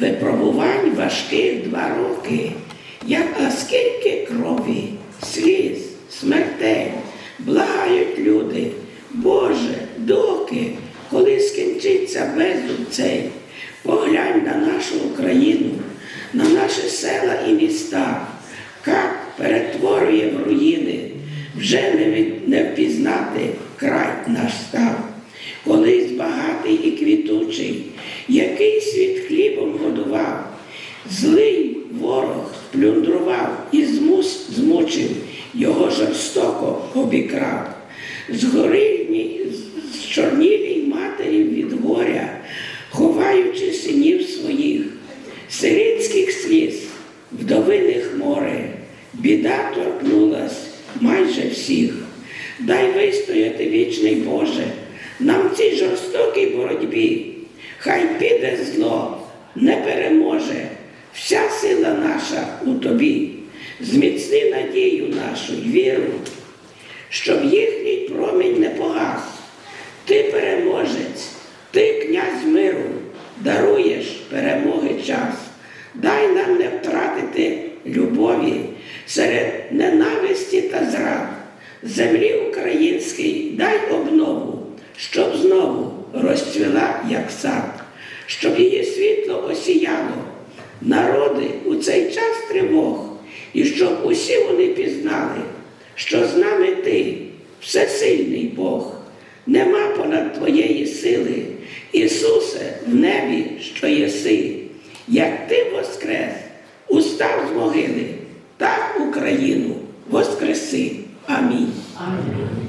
випробувань важких два роки, як а скільки крові, сліз, смертей, благають люди, Боже, доки, коли скінчиться безум цей, поглянь на нашу Україну, на наші села і міста, як перетворює в руїни, вже не, від, не впізнати край наш став. Колись багатий і квітучий, плюндрував і змус, змучив, його жорстоко обікрав. Згорильні, зчорнілій матері від горя, ховаючи синів своїх, сирітських сліз, вдовиних море, біда торкнулась майже всіх. Дай вистояти вічний Боже, нам в цій жорстокій боротьбі. Хай піде зло, не переможе, вся сила наша у тобі. Зміцни надію нашу й віру, щоб їхній промінь не погас. Ти переможець, ти князь миру, даруєш перемоги час. Дай нам не втратити любові серед ненависті та зрад. Землі українській дай обнову, щоб знову розцвіла, як сад, щоб її світло осіяло народи у цей час тривог, і щоб усі вони пізнали, що з нами ти, всесильний Бог, нема понад твоєї сили, Ісусе, в небі, що єси, як ти воскрес, устав з могили, так Україну воскреси. Амінь. Амінь.